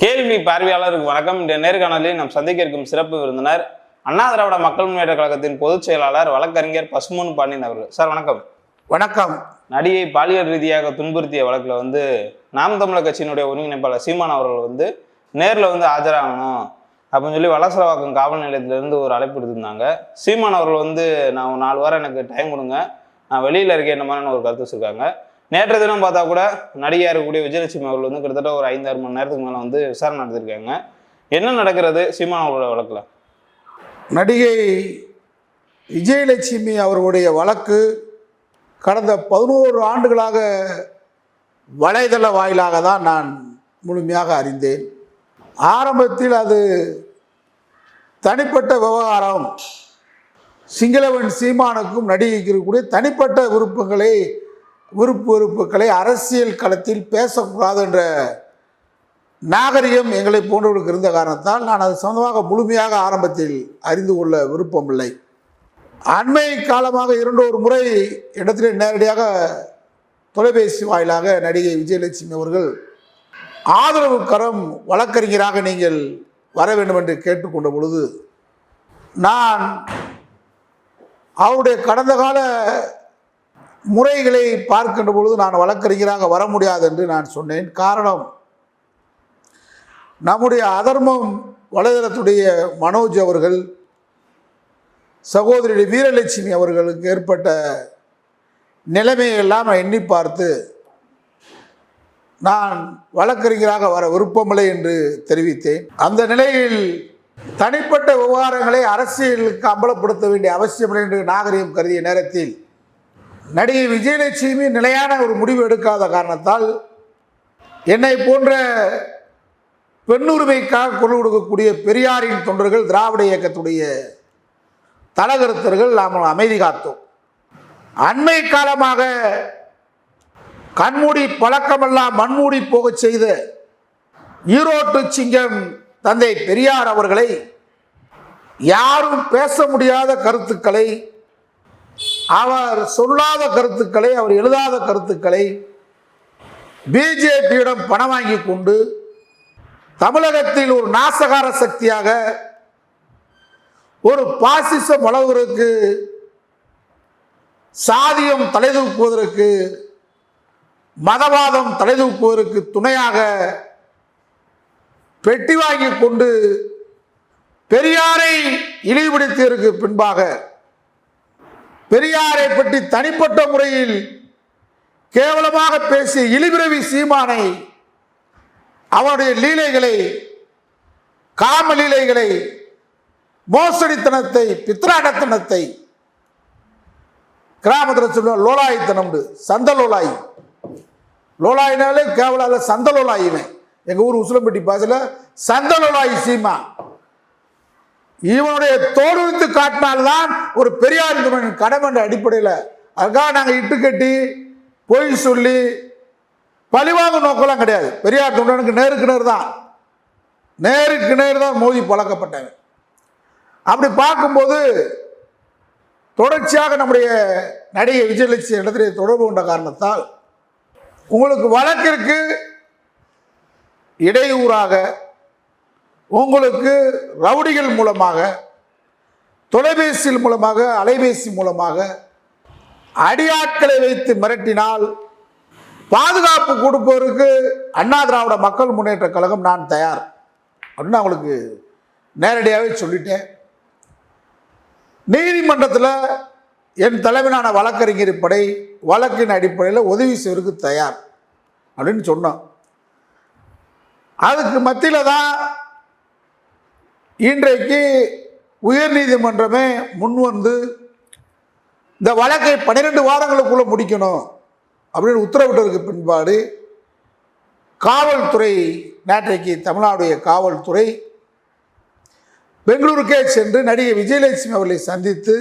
கேள்வி பார்வையாளருக்கு வணக்கம். இந்த நேர்காணலில் நாம் சந்திக்க இருக்கும் சிறப்பு விருந்தினர் அண்ணா திராவிட மக்கள் முன்னேற்ற கழகத்தின் பொதுச் செயலாளர் வழக்கறிஞர் பசுமன் பாண்டியன் அவர்கள். சார் வணக்கம். வணக்கம். நடிகை பாலியல் ரீதியாக துன்புறுத்திய வழக்கில் வந்து நாம் தமிழர் கட்சியினுடைய ஒருங்கிணைப்பாளர் சீமான் அவர்கள் வந்து நேரில் வந்து ஆஜராகணும் அப்படின்னு சொல்லி வளசரவாக்கம் காவல் நிலையத்திலேருந்து ஒரு அழைப்பு எடுத்திருந்தாங்க சீமான் அவர்கள் வந்து நான் நாலு வாரம் எனக்கு டைம் கொடுங்க. நான் வெளியில் இருக்கேன். என்ன மாதிரி ஒரு கருத்து வச்சுருக்காங்க. நேற்று தினம் பார்த்தா கூட நடிகையாக இருக்கக்கூடிய விஜயலட்சுமி அவர்கள் வந்து கிட்டத்தட்ட ஒரு ஐந்தாறு மணி நேரத்துக்கு மேலே வந்து விசாரணை நடத்திருக்காங்க. என்ன நடக்கிறது? சீமான் அவர்களோட வழக்கில். நடிகை விஜயலட்சுமி அவர்களுடைய வழக்கு கடந்த பதினோரு ஆண்டுகளாக வலைதள வாயிலாக தான் நான் முழுமையாக அறிந்தேன். ஆரம்பத்தில் அது தனிப்பட்ட விவகாரம். சிங்களவன் சீமானுக்கும் நடிகைக்கு இருக்கக்கூடிய தனிப்பட்ட விருப்பங்களை விருப்பு வெறுப்புகளை அரசியல் களத்தில் பேசக்கூடாது என்ற நாகரிகம் எங்களை போன்றவர்களுக்கு இருந்த காரணத்தால் நான் அது சொந்தமாக முழுமையாக ஆரம்பத்தில் அறிந்து கொள்ள விருப்பமில்லை. அண்மை காலமாக இரண்டு ஒரு முறை இடத்திலே நேரடியாக தொலைபேசி வாயிலாக நடிகை விஜயலட்சுமி அவர்கள் ஆதரவு கரம் வழக்கறிஞராக நீங்கள் வர வேண்டும் என்று கேட்டுக்கொண்ட பொழுது நான் அவருடைய கடந்த கால முறைகளை பார்க்கின்ற பொழுது நான் வழக்கறிஞராக வர முடியாது என்று நான் சொன்னேன். காரணம் நம்முடைய அதர்மம் வலைதளத்துடைய மனோஜ் அவர்கள் சகோதரி வீரலட்சுமி அவர்களுக்கு ஏற்பட்ட நிலைமையெல்லாம் எண்ணி பார்த்து நான் வழக்கறிஞராக வர விருப்பமில்லை என்று தெரிவித்தேன். அந்த நிலையில் தனிப்பட்ட விவகாரங்களை அரசியலுக்கு அம்பலப்படுத்த வேண்டிய அவசியமில்லை என்று நாகரிகம் கருதிய நேரத்தில் நடிகை விஜயலட்சுமி நிலையான ஒரு முடிவு எடுக்காத காரணத்தால் என்னை போன்ற பெண்ணுரிமைக்காக குரல் கொடுக்கக்கூடிய பெரியாரின் தொண்டர்கள் திராவிட இயக்கத்துடைய தலகருத்தர்கள் நாம் அமைதி காத்தோம். அண்மை காலமாக கண்மூடி பழக்கமெல்லாம் மண்மூடி போகச் செய்த ஈரோட்டு சிங்கம் தந்தை பெரியார் அவர்களை யாரும் பேச முடியாத கருத்துக்களை அவர் சொல்லாத கருத்துக்களை அவர் எழுதாத கருத்துக்களை பிஜேபியிடம் பணம் வாங்கி கொண்டு தமிழகத்தில் ஒரு நாசகார சக்தியாக ஒரு பாசிசம் வளர்வதற்கு சாதியம் தலைதூக்குவதற்கு மதவாதம் தலைதூக்குவதற்கு துணையாக பெட்டி வாங்கி கொண்டு பெரியாரை இழிவுபடுத்தியதற்கு பின்பாக பெரியாரை பற்றி தனிப்பட்ட முறையில் கேவலமாக பேசிய இழிபிரவி சீமானை அவனுடைய லீலைகளை காம லீலைகளை மோசடித்தனத்தை பித்ராடத்தனத்தை கிராமத்தில் சொல்லுவோம் லோலாயித்தனம் சந்த லோலாயி. லோலாயினாலே கேவலால சந்த லோலாயிவன் எங்கள் ஊர் உசிலம்பட்டி பாசையில் சந்த லோலாயி சீமா. இவனுடைய தோடுவித்து காட்டினால்தான் ஒரு பெரியார் துணையின் கடமை என்ற அடிப்படையில் அதுக்காக நாங்கள் இட்டு கட்டி பொய் சொல்லி பழிவாங்க நோக்கெல்லாம் கிடையாது. பெரியார் தொண்டனுக்கு நேருக்கு நேர் தான். நேருக்கு நேர் தான் மோதி பழக்கப்பட்டவன். அப்படி பார்க்கும்போது தொடர்ச்சியாக நம்முடைய நடிகை விஜயலட்சுமி இடத்திலே தொடர்பு கொண்ட காரணத்தால் உங்களுக்கு வழக்கிற்கு இடையூறாக உங்களுக்கு ரவுடிகள் மூலமாக தொலைபேசியில் மூலமாக அலைபேசி மூலமாக அடியாட்களை வைத்து மிரட்டினால் பாதுகாப்பு கொடுப்பவருக்கு அண்ணா திராவிட மக்கள் முன்னேற்ற கழகம் நான் தயார் அப்படின்னு அவங்களுக்கு நேரடியாகவே சொல்லிட்டேன். நீதிமன்றத்தில் என் தலைமையிலான வழக்கறிஞர் படை வழக்கின் அடிப்படையில் உதவி செய்வதற்கு தயார் அப்படின்னு சொன்னோம். அதுக்கு மத்தியில் தான் இன்றைக்கு உயர்நீதிமன்றமே முன்வந்து இந்த வழக்கை பன்னிரெண்டு வாரங்களுக்குள்ளே முடிக்கணும் அப்படின்னு உத்தரவிட்டதுக்கு பின்பாடு காவல்துறை நேற்றைக்கு தமிழ்நாடைய காவல்துறை பெங்களூருக்கே சென்று நடிகை விஜயலட்சுமி அவர்களை சந்தித்து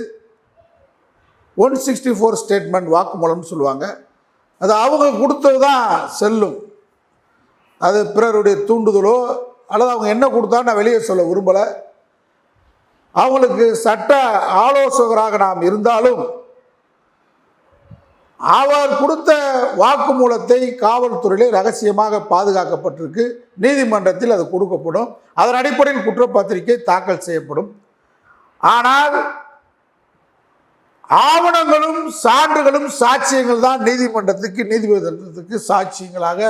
ஒன் சிக்ஸ்டி ஃபோர் ஸ்டேட்மெண்ட் வாக்குமூலம்னு சொல்லுவாங்க. அது அவங்க கொடுத்தது தான் செல்லும். அது பிறருடைய தூண்டுதலோ அல்லது அவங்க என்ன கொடுத்தா நான் வெளியே சொல்ல விரும்பலை. அவங்களுக்கு சட்ட ஆலோசகராக நாம் இருந்தாலும் அவர் கொடுத்த வாக்குமூலத்தை காவல்துறையிலே ரகசியமாக பாதுகாக்கப்பட்டிருக்கு. நீதிமன்றத்தில் அது கொடுக்கப்படும். அதன் அடிப்படையில் குற்றப்பத்திரிகை தாக்கல் செய்யப்படும். ஆனால் ஆவணங்களும் சான்றுகளும் சாட்சியங்கள் தான் நீதிமன்றத்துக்கு நீதிமன்றத்துக்கு சாட்சியங்களாக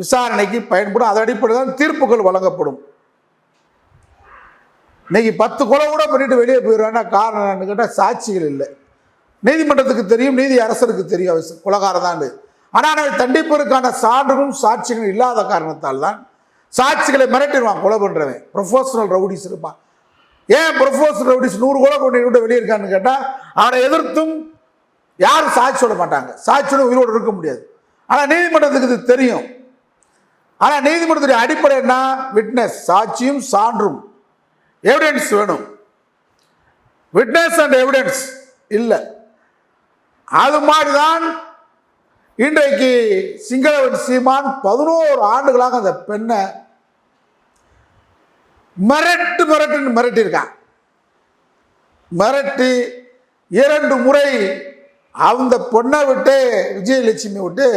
விசாரணைக்கு பயன்படும். அதன் அடிப்படையில் தான் தீர்ப்புகள் வழங்கப்படும். இன்னைக்கு பத்து கொலை கூட பண்ணிட்டு வெளியே போயிடுவான்னா காரணம் என்னன்னு கேட்டால் சாட்சிகள் இல்லை. நீதிமன்றத்துக்கு தெரியும் நீதி அரசருக்கு தெரியும் அவர் கொலகாரம் தான் ஆனால் அவரை தண்டிப்பதற்கான சான்றுகளும் சாட்சிகளும் இல்லாத காரணத்தால் தான் சாட்சிகளை மிரட்டிடுவான் கொலை பண்ணுறவன் ப்ரொஃபஷனல் ரவுடிஸ் இருப்பான். ஏன் ப்ரொஃபஷனல் ரவுடிஸ் நூறு கொலை கொண்டு விட்டு வெளியே இருக்கான்னு கேட்டால் அவனை எதிர்த்தும் யாரும் சாட்சி சொல்ல மாட்டாங்க. சாட்சியோட உயிரோடு இருக்க முடியாது. ஆனால் நீதிமன்றத்துக்கு இது தெரியும். ஆனால் நீதிமன்றத்துடைய அடிப்படை என்ன? விட்னஸ் சாட்சியும் சான்றும். எவிடன்ஸ் வேணும். விட்னஸ் அண்ட் எவிடன்ஸ் இல்லை. அது மாதிரி தான் இன்றைக்கு சிங்களவன் சீமான் பதினோரு ஆண்டுகளாக அந்த பெண்ணை மிரட்டு மிரட்டுன்னு மிரட்டியிருக்கான். மிரட்டி இரண்டு முறை அந்த பொண்ணை விட்டு விஜயலட்சுமி விட்டு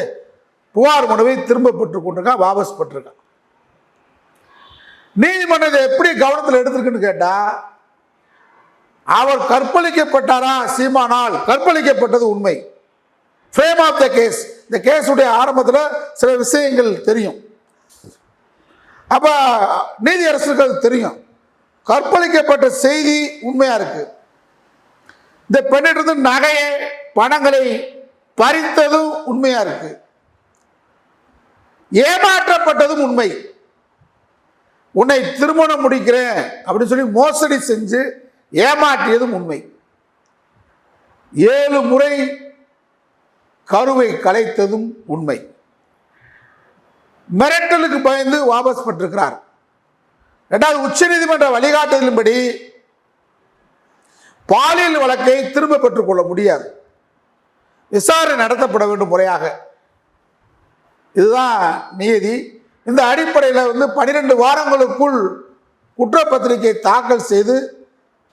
புகார் மனுவை திரும்ப பெற்றுக்கொண்டிருக்கான் வாபஸ் பெற்றிருக்கான் நீதிமன்றம் இதை எப்படி கவனத்தில் எடுத்திருக்குன்னு கேட்டா அவர் கற்பழிக்கப்பட்டாரா சீமானால்? கற்பழிக்கப்பட்டது உண்மை. ஃப்ரேம் ஆஃப் த கேஸ் இந்த கேஸுடைய ஆரம்பத்தில் சில விஷயங்கள் தெரியும். அப்போ நீதியரசருக்கு அது தெரியும். கற்பழிக்கப்பட்ட செய்தி உண்மையாக இருக்குது இந்த பெண்ணிட்டிருந்து நகையை பணங்களை பறித்ததும் உண்மையாக இருக்குது ஏமாற்றப்பட்டதும் உண்மை. உன்னை திருமணம் முடிக்கிறேன் அப்படின்னு சொல்லி மோசடி செஞ்சு ஏமாற்றியதும் உண்மை. ஏழு முறை கருவை கலைத்ததும் உண்மை. மிரட்டலுக்கு பயந்து வாபஸ் பெற்றிருக்கிறார். ரெண்டாவது உச்சநீதிமன்ற வழிகாட்டுதலின்படி பாலியல் வழக்கை திரும்ப பெற்றுக்கொள்ள முடியாது. விசாரணை நடத்தப்பட வேண்டும் முறையாக. இதுதான் நீதி. இந்த அடிப்படையில் வந்து பன்னிரெண்டு வாரங்களுக்குள் குற்றப்பத்திரிகை தாக்கல் செய்து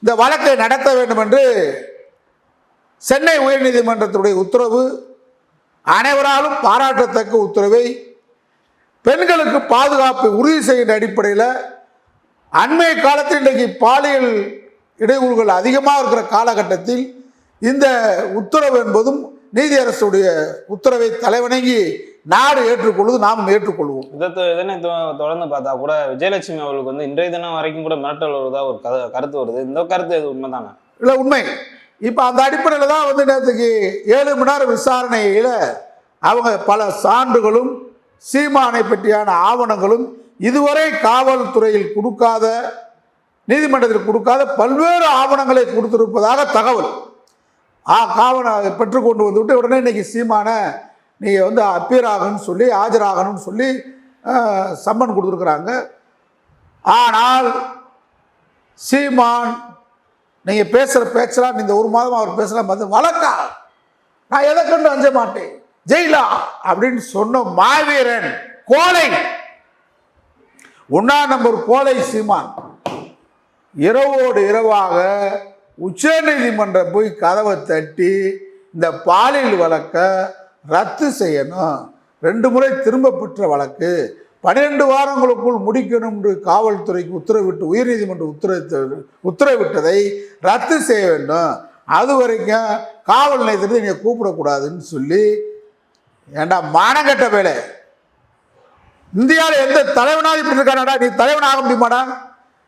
இந்த வழக்கை நடத்த வேண்டும் என்று சென்னை உயர்நீதிமன்றத்துடைய உத்தரவு அனைவராலும் பாராட்டத்தக்க உத்தரவை பெண்களுக்கு பாதுகாப்பை உறுதி செய்கின்ற அடிப்படையில் அண்மை காலத்தில் இன்றைக்கு பாலியல் இடையூறுகள் அதிகமாக இருக்கிற காலகட்டத்தில் இந்த உத்தரவு என்பதும் நீதியரசுடைய உத்தரவை தலைவணங்கி நாடு ஏற்றுக்கொள்வது நாம் ஏற்றுக்கொள்வோம். இதை இதனை தொடர்ந்து பார்த்தா கூட விஜயலட்சுமி அவர்களுக்கு வந்து இன்றைய தினம் வரைக்கும் கூட மிரட்டல் வருவதா ஒரு கருத்து வருது. இந்த கருத்து இது உண்மைதானே? இல்லை உண்மை. இப்போ அந்த அடிப்படையில் தான் வந்து நேற்றுக்கு ஏழு மணி நேரம் விசாரணையில் அவங்க பல சான்றுகளும் சீமானை பற்றியான ஆவணங்களும் இதுவரை காவல்துறையில் கொடுக்காத நீதிமன்றத்தில் கொடுக்காத பல்வேறு ஆவணங்களை கொடுத்திருப்பதாக தகவல். ஆ காவன பெற்றுக்கொண்டு வந்துவிட்டு உடனே இன்னைக்கு சீமானை நீங்கள் வந்து அப்பீர் ஆகணும்னு சொல்லி ஆஜராகணும்னு சொல்லி சம்மன் கொடுத்துருக்குறாங்க. ஆனால் சீமான் நீங்கள் பேசுகிற பேச்சலாம் இந்த ஒரு மாதம் அவர் பேசலாம் பார்த்து வழக்கா? நான் எதை கண்டு அஞ்ச மாட்டேன்? ஜெயிலா? அப்படின்னு சொன்ன மாவீரன் கோலை ஒன்னா நம்பர் கோலை சீமான். இரவோடு இரவாக உச்சநீதிமன்றம் போய் கதவை தட்டி இந்த பாலியல் வழக்கை ரத்து செய்யணும். ரெண்டு முறை திரும்ப பெற்ற வழக்கு. பன்னிரெண்டு வாரங்களுக்குள் முடிக்கணும் என்று காவல்துறைக்கு உத்தரவிட்டு உயர்நீதிமன்றம் உத்தரவிட்டு உத்தரவிட்டதை ரத்து செய்ய வேண்டும். அது வரைக்கும் காவல் நிலையத்திலிருந்து நீங்கள் கூப்பிடக்கூடாதுன்னு சொல்லி ஏண்டா மானங்கட்ட வேலை? இந்தியாவில் எந்த தலைவனாக இப்படி இருக்கானடா? நீ தலைவன் ஆக முடியுமாடா?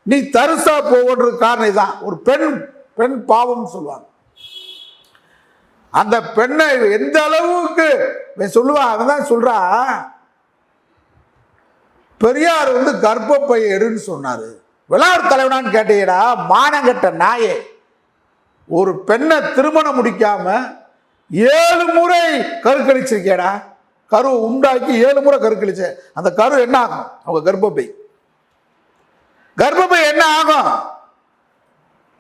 நீ தரிசா போவன்றது காரணம் இதுதான் ஒரு பெண் பெண் பாவம்னு சொல்லுவாங்க. அந்த பெண்ணை எந்த அளவுக்கு இவன் சொல்லுவான் அவன் தான் சொல்றான் பெரியார் வந்து கர்ப்பப்பை எடுன்னு சொன்னாரு. விளையாட்டு தலைவனான்னு கேட்டீங்கடா மானங்கட்ட நாயே. ஒரு பெண்ணை திருமணம் முடிக்காம ஏழு முறை கருக்கழிச்சிருக்கேடா கரு உண்டாக்கி ஏழு முறை கருக்கழிச்ச அந்த கரு என்ன ஆகும்? அவங்க கர்ப்பப்பை. கர்ப்பப்பை என்ன ஆகும்?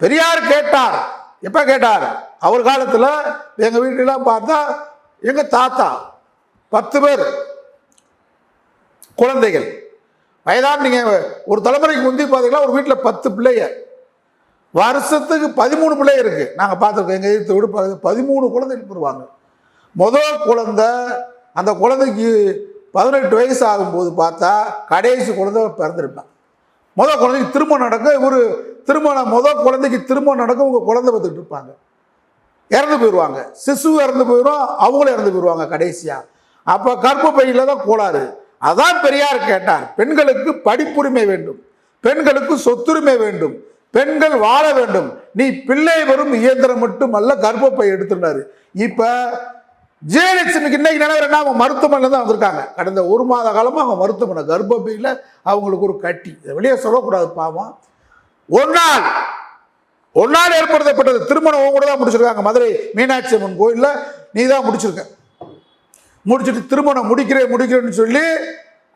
பெரியார் கேட்டார் எப்போ கேட்டார்? அவர் காலத்தில் எங்கள் வீட்டிலாம் பார்த்தா எங்கள் தாத்தா பத்து பேர் குழந்தைகள். வயதான நீங்கள் ஒரு தலைமுறைக்கு முந்தி பார்த்தீங்கன்னா ஒரு வீட்டில் பத்து பிள்ளைய வருஷத்துக்கு பதிமூணு பிள்ளை இருக்குது நாங்கள் பார்த்துருக்கோம் எங்கள் வீட்டை வீடு பார்த்து பதிமூணு குழந்தைகள் போடுவாங்க முதல் குழந்தை அந்த குழந்தைக்கு பதினெட்டு வயசு ஆகும்போது பார்த்தா கடைசி குழந்தை பிறந்திருப்பேன். முதல் குழந்தைக்கு திருமணம் நடக்கும் இவர் திருமணம் முதல் குழந்தைக்கு திருமணம் நடக்கும் உங்கள் குழந்தை பார்த்துட்டு இருப்பாங்க. இறந்து போயிடுவாங்க. சிசு இறந்து போயிடும் அவங்களும் இறந்து போயிடுவாங்க கடைசியாக அப்போ கர்ப்பப்பையில் தான் கோளாறு. அதான் பெரியார் கேட்டார் பெண்களுக்கு படிப்புரிமை வேண்டும். பெண்களுக்கு சொத்துரிமை வேண்டும். பெண்கள் வாழ வேண்டும். நீ பிள்ளை வரும் இயந்திரம் மட்டுமல்ல கர்ப்பப்பை எடுத்துனாரு இப்போ ஜெயலட்சுமிக்கு இன்னைக்கு நினைவுறேன்னா அவங்க மருத்துவமனை தான் வந்திருக்காங்க. கடந்த ஒரு மாத காலமாக அவங்க மருத்துவமனை கர்ப்பப்பையில் அவங்களுக்கு ஒரு கட்டி. வெளியே சொல்லக்கூடாது பாவம். ஒரு நாள் ஒரு நாள் ஏற்படுத்தப்பட்டது. திருமணம் உங்க கூட தான் முடிச்சிருக்காங்க. மதுரை மீனாட்சி அம்மன் கோயிலில் நீ தான் முடிச்சிருக்க. முடிச்சுட்டு திருமணம் முடிக்கிறேன் முடிக்கிறேன்னு சொல்லி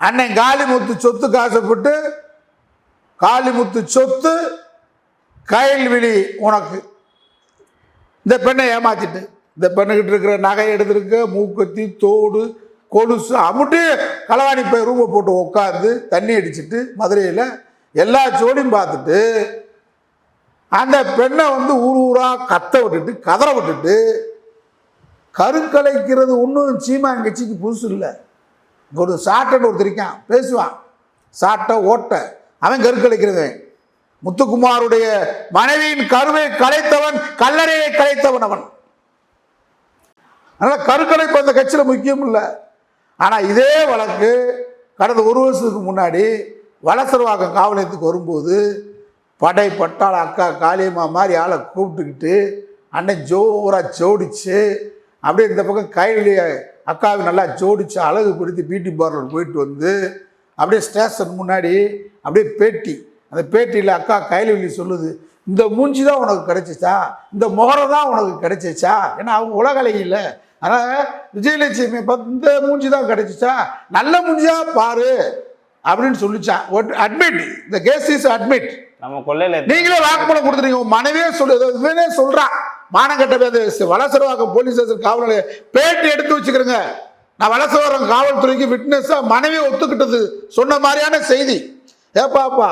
அண்ணன் காளிமுத்து சொத்து காசப்பட்டு காளிமுத்து சொத்து கயல்விழி உனக்கு. இந்த பெண்ணை ஏமாத்திட்டு இந்த பெண்ணுக்கிட்ட இருக்கிற நகை எடுத்திருக்க மூக்கத்தி தோடு கொலுசு அமுட்டு களவாணி போய் ரூமை போட்டு உட்காந்து தண்ணி அடிச்சுட்டு மதுரையில் எல்லா ஜோடியும் பார்த்துட்டு அந்த பெண்ணை வந்து ஊர் ஊராக கத்த விட்டுட்டு கதற விட்டுட்டு கருக்கலைக்கிறது ஒன்றும் சீமான் கட்சிக்கு புதுசு இல்லை. ஒரு சாட்டைன்னு ஒருத்தர் இருக்கான் பேசுவான். சாட்டை ஓட்ட அவன் கருக்கலைக்கிறவன் முத்துக்குமாருடைய மனைவியின் கருவை கலைத்தவன் கல்லறையை கலைத்தவன் அவன். அதனால் கருக்கலைப்பு அந்த கட்சியில் முக்கியம் இல்லை. ஆனால் இதே வழக்கு கடந்த ஒரு வருஷத்துக்கு முன்னாடி வலசரவாக்கம் காவல் நிலையத்துக்கு வரும்போது படை பட்டாள அக்கா காளியம்மா மாதிரி ஆளை கூப்பிட்டுக்கிட்டு அண்ணன் ஜோராக ஜோடிச்சு அப்படியே இந்த பக்கம் கையிலே அக்காவை நல்லா ஜோடிச்சு அழகுபடுத்தி பியூட்டி பார்லர் போயிட்டு வந்து அப்படியே ஸ்டேஷன் முன்னாடி அப்படியே பேட்டி. அந்த பேட்டியில் அக்கா கைலிவலி சொல்லுது இந்த மூஞ்சி தான் உனக்கு கிடைச்சிச்சா? இந்த முகரம் தான் உனக்கு கிடைச்சிச்சா? ஏன்னா அவங்க உலகலை இல்லை அதனால் விஜயலட்சுமி பார்த்து இந்த மூஞ்சி தான் கிடைச்சிச்சா? நல்ல மூஞ்சியாக பாரு. அப்படின்னு சொல்லிச்சான் அட்மிட் இந்த கேஸ் இஸ் அட்மிட் நம்ம கொள்ளையில நீங்களே வாக்குமூலம் கொடுத்துருங்க மனைவியே சொல்லு இவனே சொல்றான் மானங்கட்ட வலசரவாக்கம் போலீஸ் ஸ்டேஷன் காவல் நிலையம் பேட்டி எடுத்து வச்சுக்கிறேங்க. நான் வலசரவாக்கம் காவல்துறைக்கு விட்னஸா மனைவியை ஒத்துக்கிட்டது சொன்ன மாதிரியான செய்தி. ஏப்பாப்பா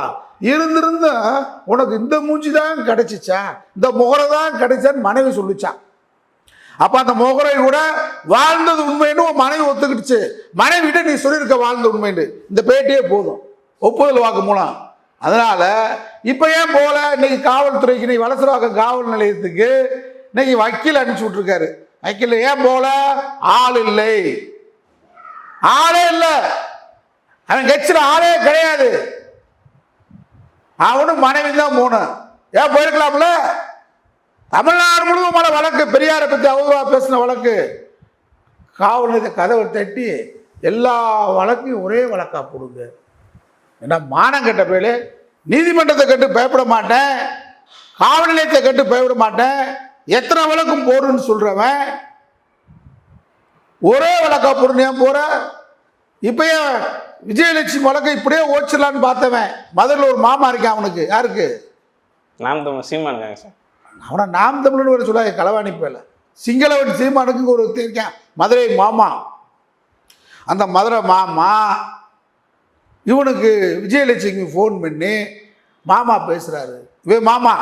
இருந்திருந்தும் உனக்கு இந்த மூஞ்சி தான் கிடைச்சிச்சா? இந்த முகரை தான் கிடைச்சான்னு மனைவி சொல்லிச்சான் அப்ப அந்த முகரை கூட வாழ்ந்தது உண்மைன்னு உன் மனைவி ஒத்துக்கிடுச்சு மனைவிட்ட நீ சொல்லியிருக்க வாழ்ந்த உண்மைன்னு. இந்த பேட்டியே போதும். ஒப்புதல் வாக்கு மூலம். அதனால இப்ப ஏன் போல? இன்னைக்கு காவல்துறைக்கு இன்னைக்கு வளசராக்கம் காவல் நிலையத்துக்கு இன்னைக்கு வக்கீல் அனுப்பிச்சு விட்டுருக்காரு. வக்கீல் ஏன் போல? ஆள் இல்லை. ஆளே இல்லை. அவன் கட்சியில் ஆளே கிடையாது. அவனும் மனைவி தான் போகணும். ஏன் போயிருக்கலாம்ல? தமிழ்நாடு முழுவதும் வழக்கு பெரியாரை பற்றி அவதூறா பேசின வழக்கு. காவல் நிலையத்தை கதவை தட்டி எல்லா வழக்கையும் ஒரே வழக்காக போடுங்க. ஏன்னா மானம் கெட்ட பேரு. நீதிமன்றத்தை கட்டு பயப்பட மாட்டேன். காவல் நிலையத்தை கட்டு பயப்பட மாட்டேன். எத்தனை வழக்கும் போடுன்னு சொல்கிறவன் ஒரே வழக்கா போடுன்னு ஏன் போற? விஜயலட்சுமி வழக்கை இப்படியே ஓச்சிடலான்னு பார்த்தவன். மதுரில் ஒரு மாமா இருக்கான் அவனுக்கு. யாருக்கு? நாம் சீமான் சார். அவனை நாம் தமிழ்னு ஒரு சொல்லாங்க களவாணி பேல சிங்களவன் சீமானுக்கு ஒரு ஒருத்தன் மதுரை மாமா. அந்த மதுரை மாமா இவனுக்கு விஜயலட்சுமி ஃபோன் பண்ணி மாமா பேசுகிறாரு இவன் மாமா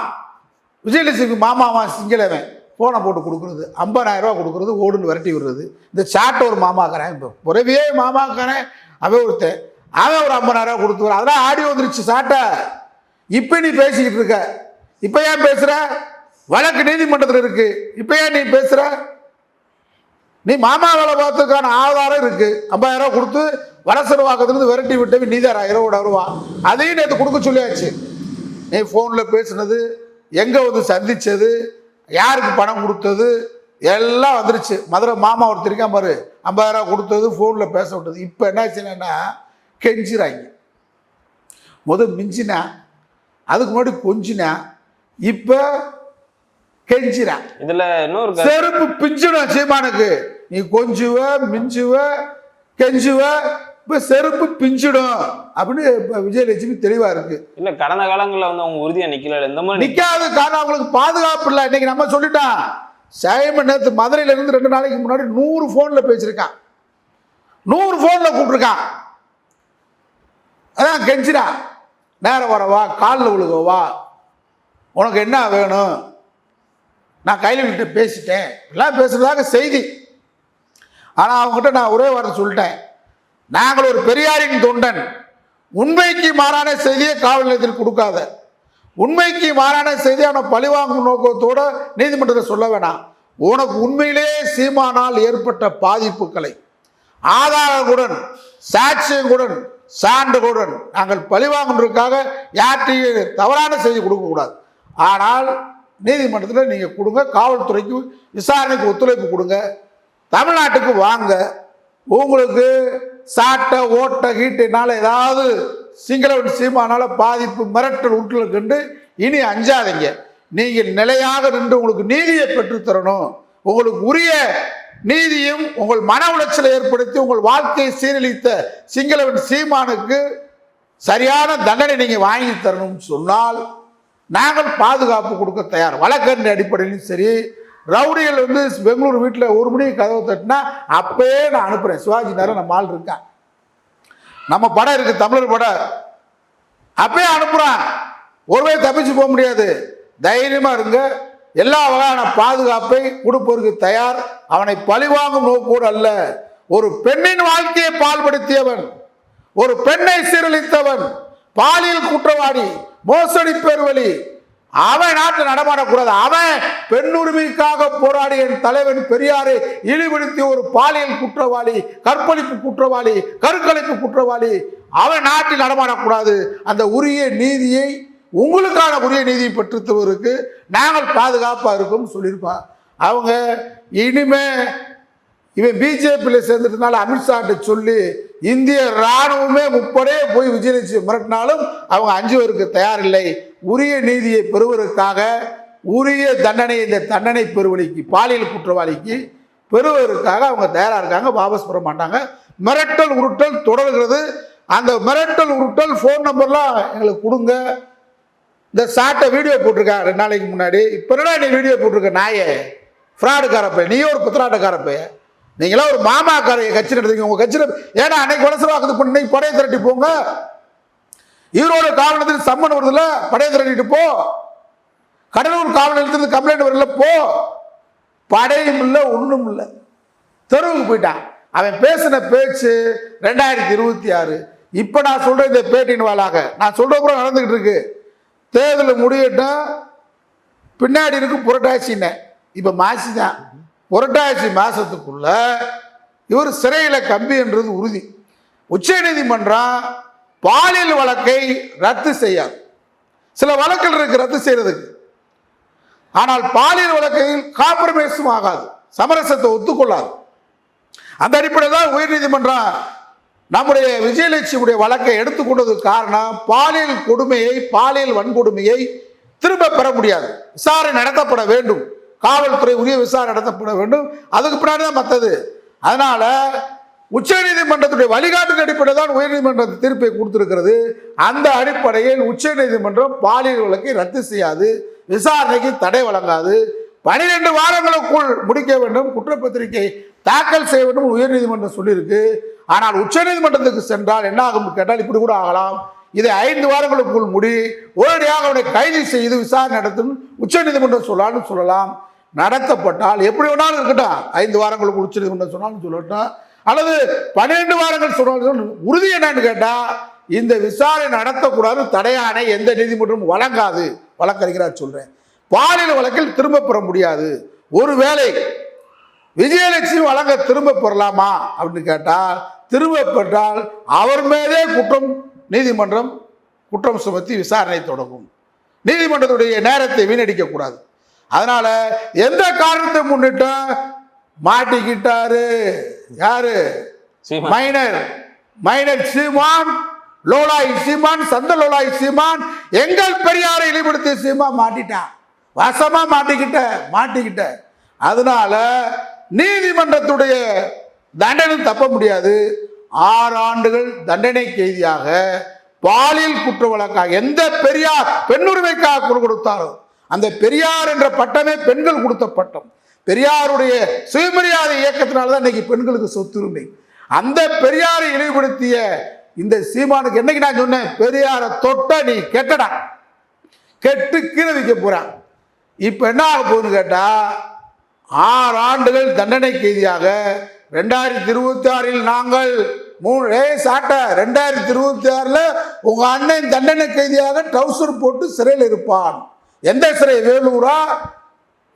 விஜயலட்சுமி மாமாவா சிங்களவன்? ஃபோனை போட்டு கொடுக்குறது. ஐம்பதாயிரரூவா கொடுக்குறது ஓடுன்னு விரட்டி விடுறது. இந்த சாட்டை ஒரு மாமாக்கிறேன் இப்போ புறவியே மாமாக்கிறேன் அவன் ஒருத்தன். அவன் ஒரு ஐம்பதாயிரரூவா கொடுத்து அதெல்லாம் ஆடி வந்துருச்சு சாட்டை. இப்போ நீ பேசிக்கிட்டு இருக்க. இப்போ ஏன் பேசுகிற வழக்கு நீதிமன்றத்தில் இருக்கு. இப்போ ஏன் நீ பேசுற? நீ மாமா வேலை பார்த்ததுக்கான ஆதாரம் இருக்கு. ஐம்பதாயிரம் ரூபா கொடுத்து வலசரவாக்கத்துலேருந்து விரட்டி விட்டவன் நீதாரா இருபது ரூபா அதையும் நேற்று கொடுக்க சொல்லியாச்சு. நீ ஃபோனில் பேசுனது எங்கே வந்து சந்தித்தது யாருக்கு பணம் கொடுத்தது எல்லாம் வந்துருச்சு. மதுரை மாமா ஒருத்தருக்கா பாரு. ஐம்பதாயிரம் ரூபா கொடுத்தது ஃபோனில் பேச விட்டது. இப்போ என்ன ஆச்சுன்னா கெஞ்சிறாங்க. முத மிஞ்சினா அதுக்கு முன்னாடி கொஞ்சினா இப்போ கெஞ்சிறான் இதுல இன்னொரு செருப்பு பிஞ்சிடும் சீமானுக்கு. நீ கொஞ்சுவ மிஞ்சுவ கெஞ்சுவ இப்போ செருப்பு பிஞ்சிடும் அப்படின்னு இப்போ விஜயலட்சுமி தெளிவா இருக்கு. இல்ல கடந்த காலங்கள்ல வந்து அவங்க உறுதியா நிக்கல. இந்த மாதிரி நிக்க- நிக்காத காரணம் அவங்களுக்கு பாதுகாப்பு இல்லை. இன்னைக்கு நம்ம சொல்லிட்டான் சைமன் நேற்று மதுரையில இருந்து ரெண்டு நாளைக்கு முன்னாடி நூறு ஃபோன்ல பேசியிருக்கான். நூறு ஃபோன்ல கூப்பிட்டுருக்கான். அதான் கெஞ்சிடான் நேரம் வரவா? காலில் விழுகவா? உனக்கு என்ன வேணும்? நான் கையில் விட்டு பேசிட்டேன். எல்லாம் பேசுகிறதாக செய்தி. ஆனால் அவங்ககிட்ட நான் ஒரே வார்த்தை சொல்லிட்டேன். நாங்கள் ஒரு பெரியாரின் தொண்டன். உண்மைக்கு மாறான செய்தியை காவல் நிலையத்தில் கொடுக்காத. உண்மைக்கு மாறான செய்தி அவனை பழிவாங்கும் நோக்கத்தோடு நீதிமன்றத்தில் சொல்ல வேணாம். உனக்கு உண்மையிலேயே சீமானால் ஏற்பட்ட பாதிப்புகளை ஆதாரங்களுடன் சாட்சியங்களுடன் சான்றுகளுடன் நாங்கள் பழிவாங்குறதுக்காக யார்கிட்டையும் தவறான செய்தி கொடுக்கக்கூடாது. ஆனால் நீதிமன்றத்தில் நீங்கள் கொடுங்க காவல்துறைக்கு விசாரணைக்கு ஒத்துழைப்பு கொடுங்க தமிழ்நாட்டுக்கு வாங்க. உங்களுக்கு சாட்டை ஓட்டை கீட்டினால ஏதாவது சிங்களவன் சீமானால பாதிப்பு மிரட்டல் உட்கள் கண்டு இனி அஞ்சாதீங்க. நீங்கள் நிலையாக நின்று உங்களுக்கு நீதியை பெற்றுத்தரணும் உங்களுக்கு உரிய நீதியும் உங்கள் மன உளைச்சலை ஏற்படுத்தி உங்கள் வாழ்க்கையை சீரழித்த சிங்களவன் சீமானுக்கு சரியான தண்டனை நீங்கள் வாங்கி தரணும்னு சொன்னால் நாங்கள் பாதுகாப்பு கொடுக்க தயார். வழக்கறிஞர் அடிப்படையிலும் சரி ரவுடிகள் வந்து பெங்களூர் வீட்டில் ஒரு மணிக்கு கதவை தட்டினா அப்பயே நான் அனுப்புகிறேன் சிவாஜி நேரம் நம்ம ஆள் இருக்கேன் நம்ம படம் இருக்குது தமிழர் படம். அப்பயே அனுப்புகிறான் ஒருவே தப்பிச்சு போக முடியாது. தைரியமாக இருங்க. எல்லா வகையான பாதுகாப்பை கொடுப்பதற்கு தயார். அவனை பழிவாங்கும் நோக்கோடு அல்ல. ஒரு பெண்ணின் வாழ்க்கையை பால்படுத்தியவன். ஒரு பெண்ணை சீரழித்தவன். பாலியல் குற்றவாளி. மோசடி பேர்வழி அவன் நாட்டில் நடமாடக்கூடாது. அவன் பெண் உரிமைக்காக போராடிய என் தலைவன் பெரியாரை இழிவுபடுத்திய ஒரு பாலியல் குற்றவாளி கற்பழிப்பு குற்றவாளி கருக்கலைப்பு குற்றவாளி. அவன் நாட்டில் நடமாடக்கூடாது. அந்த உரிய நீதியை உங்களுக்கான உரிய நீதியை பெற்றுத்தவருக்கு நாங்கள் பாதுகாப்பாக இருக்கோம்னு சொல்லியிருப்பான் அவங்க இனிமே இவன் பிஜேபியில் சேர்ந்துட்டனால அமித்ஷாட்ட சொல்லி இந்திய ராணுவமே முப்படே போய் விஜயலட்சுமி மிரட்டினாலும் அவங்க அஞ்சுவருக்கு தயாரில்லை. உரிய நீதியை பெறுவதற்காக உரிய தண்டனை இந்த தண்டனை பெறுவழிக்கு பாலியல் குற்றவாளிக்கு பெறுவதற்காக அவங்க தயாராக இருக்காங்க வாபஸ் பெற மாட்டாங்க. மிரட்டல் உருட்டல் தொடர்கிறது. அந்த மிரட்டல் உருட்டல் ஃபோன் நம்பர்லாம் எங்களுக்கு கொடுங்க. இந்த சாட்டை வீடியோ போட்டிருக்கா ரெண்டு நாளைக்கு முன்னாடி. இப்போ என்னடா நீ வீடியோ போட்டிருக்க நாயே? ஃப்ராடுக்கார பையன் நீ ஒரு புத்திராட்டக்கார பையன் நீங்களாம் ஒரு மாமாக்காரைய கட்சி நடத்துங்க உங்கள் கட்சியில் ஏன்னா அன்னைக்கு வளசு வாக்குது பண்ணி. படையை திரட்டி போங்க. ஈரோடு காவலத்தில் சம்மன் வருதுல படையை திரட்டிட்டு போ. கடலூர் காவல் நிலையத்திலிருந்து கம்ப்ளைண்ட் வரல போ. படையும் இல்லை ஒன்றும் இல்லை. தெருவுக்கு போயிட்டான். அவன் பேசின பேச்சு ரெண்டாயிரத்தி இருபத்தி ஆறு. இப்போ நான் சொல்கிற இந்த பேட்டின் வாளாக நான் சொல்கிற கூட நடந்துக்கிட்டு இருக்கு. தேர்தல் முடியட்டும். பின்னாடி இருக்கு புரட்டாசின்னு இப்போ மாசி தான். புரட்டாசி மாதத்துக்குள்ள இவர் சிறையில் கம்பி என்றது உறுதி உச்சநீதிமன்றம் பாலியல் வழக்கை ரத்து செய்யாது. சில வழக்குகள் இருக்கு ரத்து செய்யறதுக்கு. ஆனால் பாலியல் வழக்கில் காம்ப்ரமைஸும் ஆகாது. சமரசத்தை ஒத்துக்கொள்ளாது. அந்த அடிப்படையில் தான் உயர்நீதிமன்றம் நம்முடைய விஜயலட்சுமியுடைய வழக்கை எடுத்துக்கொண்டதுக்கு காரணம் பாலியல் கொடுமையை பாலியல் வன்கொடுமையை திரும்ப பெற முடியாது. விசாரணை நடத்தப்பட வேண்டும். காவல்துறை உரிய விசாரணை நடத்தப்பட வேண்டும். அதுக்கு பின்னாடி தான் மற்றது. அதனால உச்சநீதிமன்றத்துடைய வழிகாட்டு அடிப்படையில் தான் உயர்நீதிமன்ற தீர்ப்பை கொடுத்திருக்கிறது. அந்த அடிப்படையில் உச்சநீதிமன்றம் பாலியல் வழக்கை ரத்து செய்யாது. விசாரணைக்கு தடை வழங்காது. பனிரெண்டு வாரங்களுக்குள் முடிக்க வேண்டும். குற்றப்பத்திரிகை தாக்கல் செய்ய வேண்டும். உயர்நீதிமன்றம் சொல்லியிருக்கு. ஆனால் உச்சநீதிமன்றத்துக்கு சென்றால் என்ன ஆகும் கேட்டால் இப்படி கூட ஆகலாம். இதை ஐந்து வாரங்களுக்குள் முடி உடனடியாக அவனை கைது செய்து விசாரணை நடத்தும் உச்சநீதிமன்றம் சொல்லலாம்னு சொல்லலாம். நடத்தப்பட்டால் எப்படி வேணாலும் இருக்கட்டும். ஐந்து வாரங்களுக்கு உச்சநீதிமன்றம் சொன்னாலும் சொல்லட்டும். அல்லது பன்னிரெண்டு வாரங்கள் சொன்னாலும் உறுதி என்னன்னு கேட்டால் இந்த விசாரணை நடத்தக்கூடாது தடையானை எந்த நீதிமன்றமும் வழங்காது. வழக்கறிஞராக சொல்கிறேன் பாலியல் வழக்கில் திரும்ப பெற முடியாது. ஒருவேளை விஜயலட்சுமி வழங்க திரும்ப பெறலாமா? அப்படின்னு கேட்டால் திரும்ப பெற்றால் அவர் மேலே குற்றம் நீதிமன்றம் குற்றம் சுமத்தி விசாரணை தொடங்கும். நீதிமன்றத்துடைய நேரத்தை வீணடிக்க கூடாது அதனால எந்த காரணத்தை முன்னிட்டு மாட்டிக்கிட்டாரு? யாரு? சீமான். மைனர். மைனர் சீமான் லோலாய் சீமான் சந்த லோலாய் சீமான் எங்கள் பெரியாரை இழிபடுத்திய சீமான் மாட்டிட்டான் வசமா மாட்டிக்கிட்ட மாட்டிக்கிட்ட. அதனால நீதிமன்றத்துடைய தண்டனை தப்ப முடியாது. ஆறு ஆண்டுகள் தண்டனை கைதியாக பாலியல் குற்ற வழக்காக எந்த பெரியார் பெண்ணுரிமைக்காக குரல் கொடுத்தாரோ அந்த பெரியார் என்ற பட்டமே பெண்கள் கொடுத்த பட்டம். பெரியாருடைய சுயமரியாதை இயக்கத்தினால தான் இன்னைக்கு பெண்களுக்கு சொத்துரிமை அந்த பெரியாரை இழிவுபடுத்திய இந்த சீமானுக்கு என்னைக்கு நான் சொன்னேன்? பெரியாரை தொட்ட நீ கெட்டடா. கெட்டு கீழே வைக்க போறான் இப்போ என்ன ஆக போகுதுன்னு கேட்டா ஆறு ஆண்டுகள் தண்டனை கைதியாக ரெண்டாயிரத்தி இருபத்தி ஆறில் நாங்கள் மூணு ஏ சாட்ட ரெண்டாயிரத்தி இருபத்தி ஆறில் உங்கள் அண்ணன் தண்டனை கைதியாக ட்ரௌசர் போட்டு சிறையில் இருப்பான். எந்த சிறை? வேலூரா?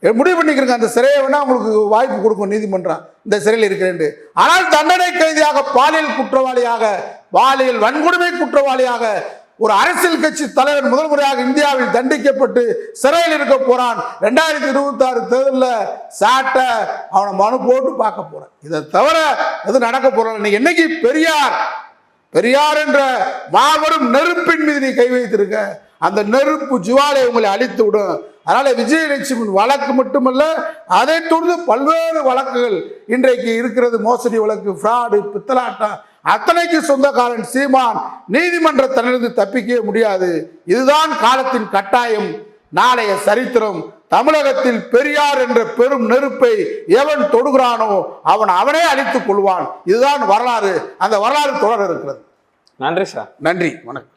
எ- முடிவு பண்ணிக்கிறங்க. அந்த சிறையை வேணால் உங்களுக்கு வாய்ப்பு கொடுக்கும் நீதிமன்றம். இந்த சிறையில் இருக்கிறேன் ஆனால் தண்டனை கைதியாக பாலியல் குற்றவாளியாக பாலியல் வன்கொடுமை குற்றவாளியாக ஒரு அரசியல் கட்சி தலைவர் முதல் முறையாக இந்தியாவில் தண்டிக்கப்பட்டு சிறையில் இருக்க போறான். ரெண்டாயிரத்தி இருபத்தி ஆறு தேர்தலில் சாட்டை அவனை மனு போட்டு பார்க்க போறேன். இதை தவிர எது நடக்க போறான் நீ என்னைக்கு பெரியார் பெரியார் என்ற மாபெரும் நெருப்பின் மீது நீ கை வைத்திருக்க? அந்த நெருப்பு ஜுவாலை உங்களை அழித்து விடும். அதனால விஜயலட்சுமியின் வழக்கு மட்டுமல்ல அதை தொடர்ந்து பல்வேறு வழக்குகள் இன்றைக்கு இருக்கிறது. மோசடி வழக்கு ஃப்ராடு பித்தலாட்டம் அத்தனைக்கு சொந்தக்காரன் சீமான் நீதிமன்ற தன்னிலிருந்து தப்பிக்கவே முடியாது. இதுதான் காலத்தின் கட்டாயம். நாளைய சரித்திரம் தமிழகத்தில் பெரியார் என்ற பெரும் நெருப்பை எவன் தொடுகிறானோ அவன் அவனே அழித்துக் கொள்வான். இதுதான் வரலாறு. அந்த வரலாறு தொடர இருக்கிறது. நன்றி சார். நன்றி. வணக்கம்.